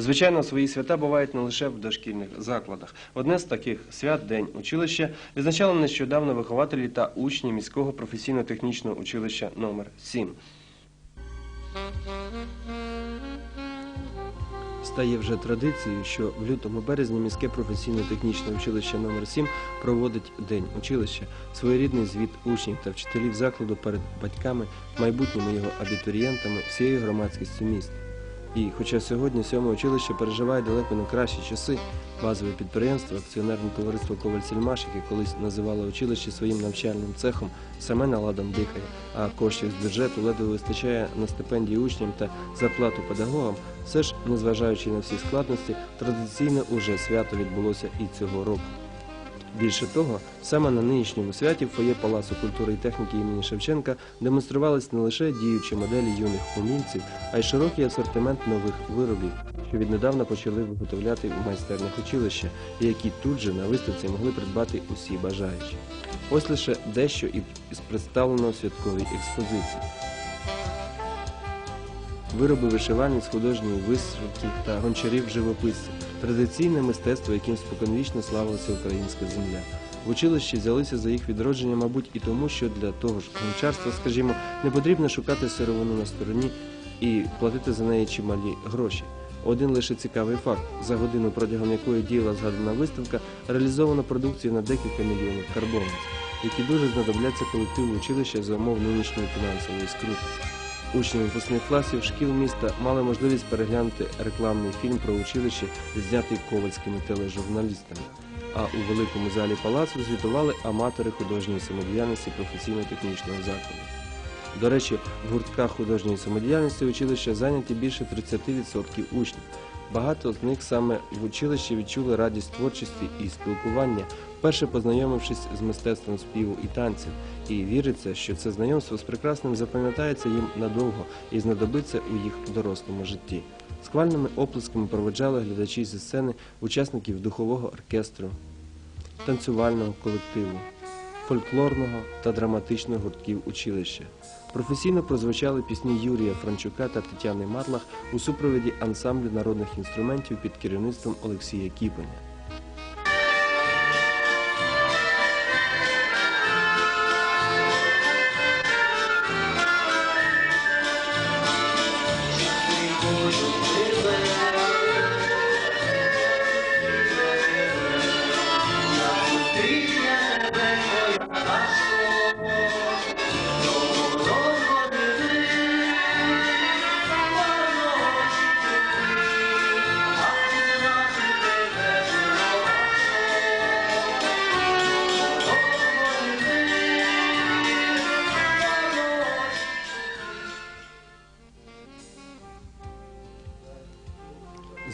Звичайно, свої свята бувають не лише в дошкільних закладах. Одне з таких свят День училища відзначали нещодавно вихователі та учні міського професійно-технічного училища номер 7 Стає вже традицією, що в лютому березні міське професійно-технічне училище номер 7 проводить День училища, своєрідний звіт учнів та вчителів закладу перед батьками, майбутніми його абітурієнтами, всією громадськістю міста. І хоча сьогодні сьоме училище переживає далеко не кращі часи, базове підприємство, акціонерне товариство Коваль-Сільмаш, яке колись називало училище своїм навчальним цехом, саме наладом дихає, а коштів з бюджету ледве вистачає на стипендії учням та зарплату педагогам, все ж, незважаючи на всі складності, традиційне уже свято відбулося і цього року. Більше того, саме на нинішньому святі в фоє Палацу культури і техніки імені Шевченка демонструвались не лише діючі моделі юних умільців, а й широкий асортимент нових виробів, що віднедавна почали виготовляти в майстернях училища, і які тут же на виставці могли придбати усі бажаючі. Ось лише дещо із представленого святковій експозиції. Вироби вишивальниць художньої вишивки та гончарів живописців традиційне мистецтво, яким споконвічно славилася українська земля. В училищі взялися за їх відродження, мабуть, і тому, що для того ж гончарства, скажімо, не потрібно шукати сировину на стороні і платити за неї чималі гроші. Один лише цікавий факт: за годину, протягом якої діяла згадана виставка, реалізовано продукцію на декілька мільйонів карбованців, які дуже знадобляться колективу училища за умов нинішньої фінансової скрути. Учні випускних класів шкіл міста мали можливість переглянути рекламний фільм про училище, знятий ковальськими тележурналістами. А у великому залі палацу звітували аматори художньої самодіяльності професійно-технічного закладу. До речі, в гуртках художньої самодіяльності училища зайняті більше 30% учнів. Багато з них саме в училищі відчули радість творчості і спілкування, вперше познайомившись з мистецтвом співу і танців, і віриться, що це знайомство з прекрасним запам'ятається їм надовго і знадобиться у їх дорослому житті. Сквальними оплесками проведжали глядачі зі сцени учасників духового оркестру, танцювального колективу, фольклорного та драматичного гуртків училища. Професійно прозвучали пісні Юрія Франчука та Тетяни Марлах у супроводі ансамблю народних інструментів під керівництвом Олексія Кіпеня.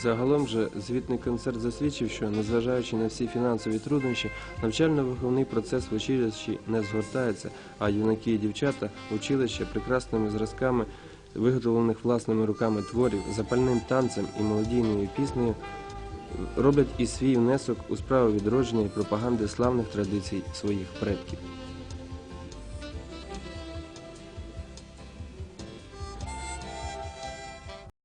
Загалом же звітний концерт засвідчив, що незважаючи на всі фінансові труднощі, навчально-виховний процес в училищі не згортається, а юнаки і дівчата училища прекрасними зразками виготовлених власними руками творів, запальним танцем і мелодійною піснею роблять і свій внесок у справу відродження і пропаганди славних традицій своїх предків.